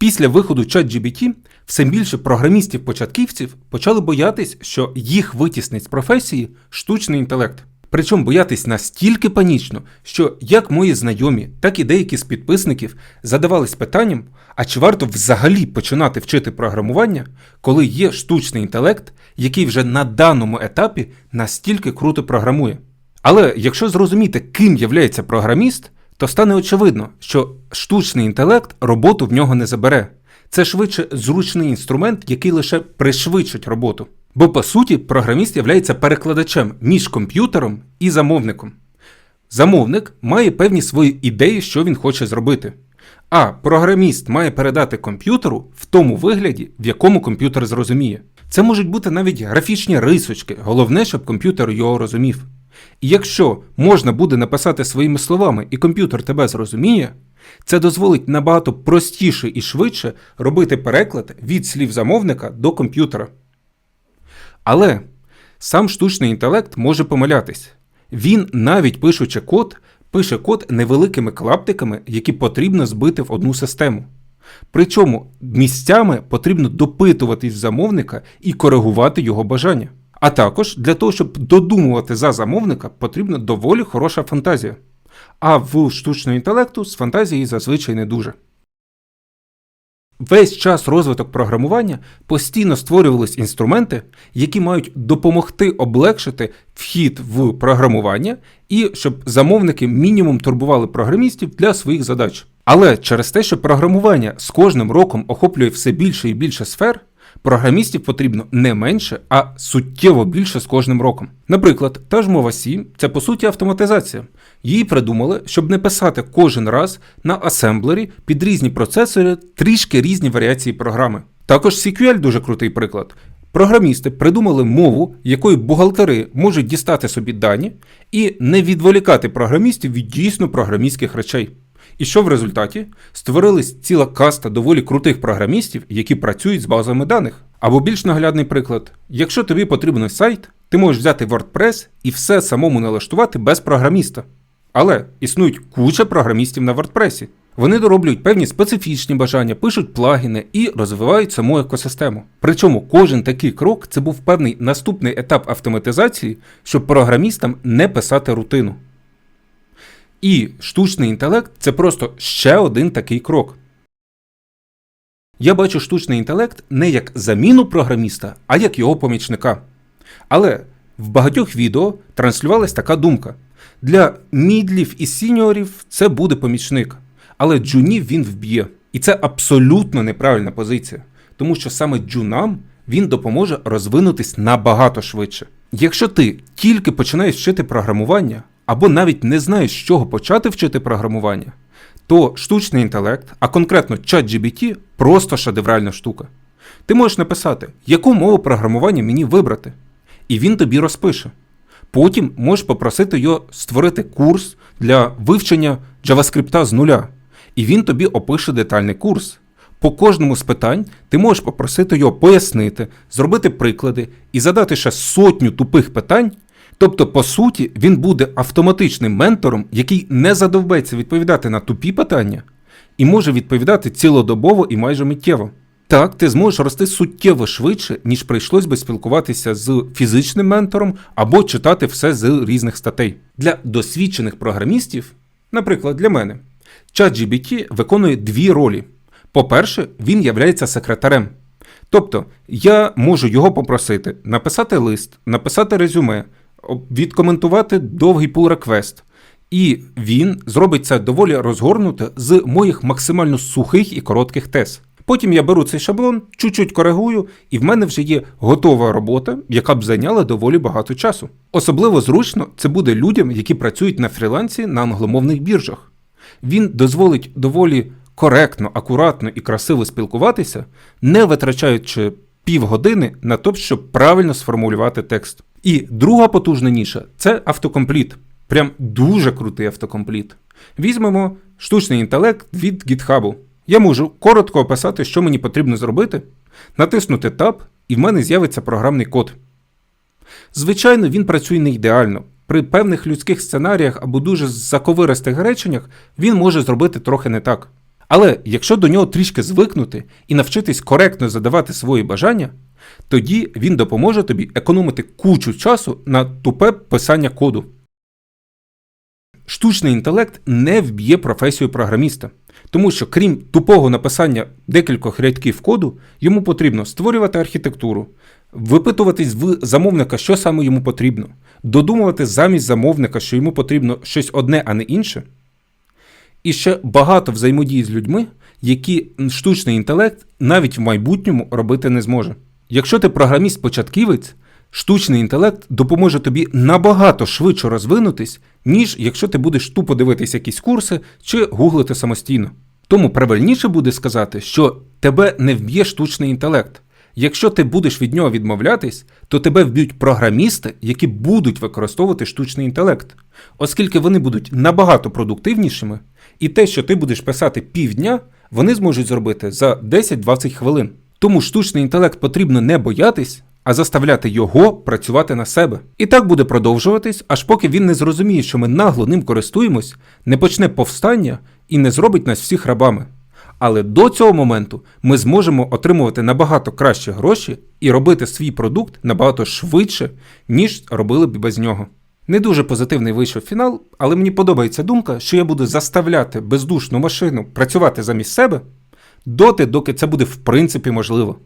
Після виходу ChatGPT все більше програмістів-початківців почали боятись, що їх витіснить з професії штучний інтелект. Причому боятись настільки панічно, що як мої знайомі, так і деякі з підписників задавались питанням, а чи варто взагалі починати вчити програмування, коли є штучний інтелект, який вже на даному етапі настільки круто програмує. Але якщо зрозуміти, ким являється програміст, то стане очевидно, що штучний інтелект роботу в нього не забере. Це швидше зручний інструмент, який лише пришвидшить роботу. Бо по суті програміст являється перекладачем між комп'ютером і замовником. Замовник має певні свої ідеї, що він хоче зробити. А програміст має передати комп'ютеру в тому вигляді, в якому комп'ютер зрозуміє. Це можуть бути навіть графічні рисочки, головне, щоб комп'ютер його розумів. І якщо можна буде написати своїми словами і комп'ютер тебе зрозуміє, це дозволить набагато простіше і швидше робити переклад від слів замовника до комп'ютера. Але сам штучний інтелект може помилятись. Він, навіть пишучи код, пише код невеликими клаптиками, які потрібно збити в одну систему. Причому місцями потрібно допитуватись замовника і коригувати його бажання. А також для того, щоб додумувати за замовника, потрібна доволі хороша фантазія. А в штучного інтелекту з фантазією зазвичай не дуже. Весь час розвиток програмування постійно створювались інструменти, які мають допомогти облегшити вхід в програмування і щоб замовники мінімум турбували програмістів для своїх задач. Але через те, що програмування з кожним роком охоплює все більше і більше сфер, програмістів потрібно не менше, а суттєво більше з кожним роком. Наприклад, та ж мова C – це по суті автоматизація. Її придумали, щоб не писати кожен раз на асемблері під різні процесори трішки різні варіації програми. Також SQL дуже крутий приклад. Програмісти придумали мову, якою бухгалтери можуть дістати собі дані і не відволікати програмістів від дійсно програмістських речей. І що в результаті? Створилась ціла каста доволі крутих програмістів, які працюють з базами даних. Або більш наглядний приклад: якщо тобі потрібен сайт, ти можеш взяти WordPress і все самому налаштувати без програміста. Але існують куча програмістів на WordPress. Вони дороблюють певні специфічні бажання, пишуть плагіни і розвивають саму екосистему. Причому кожен такий крок це був певний наступний етап автоматизації, щоб програмістам не писати рутину. І штучний інтелект це просто ще один такий крок. Я бачу штучний інтелект не як заміну програміста, а як його помічника. Але в багатьох відео транслювалась така думка: для мідлів і сіньорів це буде помічник, але джунів він вб'є. І це абсолютно неправильна позиція, тому що саме джунам він допоможе розвинутись набагато швидше. Якщо ти тільки починаєш вчити програмування, або навіть не знаєш, з чого почати вчити програмування, то штучний інтелект, а конкретно ChatGPT, просто шедевральна штука. Ти можеш написати, яку мову програмування мені вибрати, і він тобі розпише. Потім можеш попросити його створити курс для вивчення JavaScript з нуля, і він тобі опише детальний курс. По кожному з питань ти можеш попросити його пояснити, зробити приклади і задати ще сотню тупих питань. Тобто, по суті, він буде автоматичним ментором, який не задовбеться відповідати на тупі питання і може відповідати цілодобово і майже миттєво. Так, ти зможеш рости суттєво швидше, ніж прийшлось би спілкуватися з фізичним ментором або читати все з різних статей. Для досвідчених програмістів, наприклад, для мене, ChatGPT виконує дві ролі. По-перше, він являється секретарем. Тобто, я можу його попросити написати лист, написати резюме, відкоментувати довгий pull реквест І він зробить це доволі розгорнуто з моїх максимально сухих і коротких тез. Потім я беру цей шаблон, чуть-чуть коригую, і в мене вже є готова робота, яка б зайняла доволі багато часу. Особливо зручно це буде людям, які працюють на фрілансі на англомовних біржах. Він дозволить доволі коректно, акуратно і красиво спілкуватися, не витрачаючи півгодини на те, щоб правильно сформулювати текст. І друга потужна ніша це автокомпліт. Прям дуже крутий автокомпліт. Візьмемо штучний інтелект від GitHub. Я можу коротко описати, що мені потрібно зробити, натиснути Tab, і в мене з'явиться програмний код. Звичайно, він працює не ідеально. При певних людських сценаріях або дуже заковиристих реченнях він може зробити трохи не так. Але якщо до нього трішки звикнути і навчитись коректно задавати свої бажання, тоді він допоможе тобі економити кучу часу на тупе писання коду. Штучний інтелект не вб'є професію програміста, тому що крім тупого написання декількох рядків коду, йому потрібно створювати архітектуру, випитуватись в замовника, що саме йому потрібно, додумувати замість замовника, що йому потрібно щось одне, а не інше. І ще багато взаємодії з людьми, які штучний інтелект навіть в майбутньому робити не зможе. Якщо ти програміст-початківець, штучний інтелект допоможе тобі набагато швидше розвинутись, ніж якщо ти будеш тупо дивитись якісь курси чи гуглити самостійно. Тому правильніше буде сказати, що тебе не вб'є штучний інтелект. Якщо ти будеш від нього відмовлятись, то тебе вб'ють програмісти, які будуть використовувати штучний інтелект, оскільки вони будуть набагато продуктивнішими, і те, що ти будеш писати півдня, вони зможуть зробити за 10-20 хвилин. Тому штучний інтелект потрібно не боятись, а заставляти його працювати на себе. І так буде продовжуватись, аж поки він не зрозуміє, що ми нагло ним користуємось, не почне повстання і не зробить нас всіх рабами. Але до цього моменту ми зможемо отримувати набагато кращі гроші і робити свій продукт набагато швидше, ніж робили б без нього. Не дуже позитивний вийшов фінал, але мені подобається думка, що я буду заставляти бездушну машину працювати замість себе доти, доки це буде в принципі можливо.